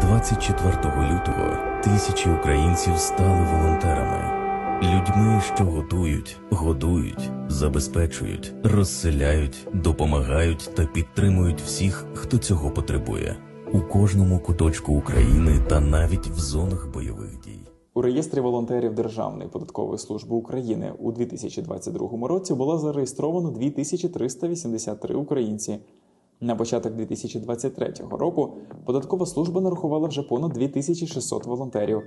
24 лютого тисячі українців стали волонтерами, людьми, що готують, годують, забезпечують, розселяють, допомагають та підтримують всіх, хто цього потребує у кожному куточку України та навіть в зонах бойових дій. У реєстрі волонтерів Державної податкової служби України у 2022 році було зареєстровано 2383 українці. На початок 2023 року податкова служба нарахувала вже понад 2600 волонтерів.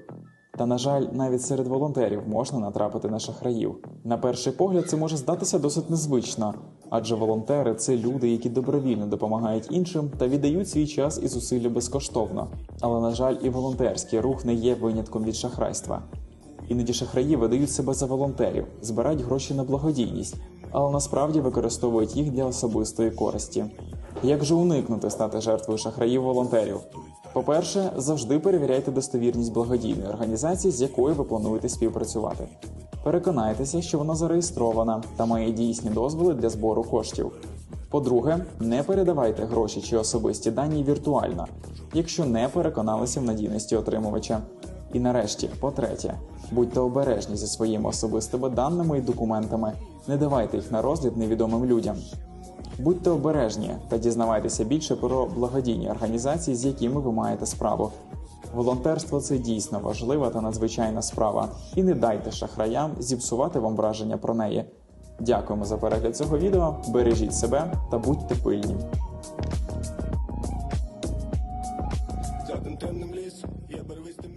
Та, на жаль, навіть серед волонтерів можна натрапити на шахраїв. На перший погляд, це може здатися досить незвично, адже волонтери це люди, які добровільно допомагають іншим та віддають свій час і зусилля безкоштовно. Але, на жаль, і волонтерський рух не є винятком від шахрайства. Іноді шахраї видають себе за волонтерів, збирають гроші на благодійність, але насправді використовують їх для особистої користі. Як же уникнути стати жертвою шахраїв волонтерів? По-перше, завжди перевіряйте достовірність благодійної організації, з якою ви плануєте співпрацювати. Переконайтеся, що вона зареєстрована та має дійсні дозволи для збору коштів. По-друге, не передавайте гроші чи особисті дані віртуально, якщо не переконалися в надійності отримувача. І нарешті, по-третє, будьте обережні зі своїми особистими даними і документами, не давайте їх на розгляд невідомим людям. Будьте обережні та дізнавайтеся більше про благодійні організації, з якими ви маєте справу. Волонтерство це дійсно важлива та надзвичайна справа, і не дайте шахраям зіпсувати вам враження про неї. Дякуємо за перегляд цього відео. Бережіть себе та будьте пильні. За тим темним лісом я бервистим.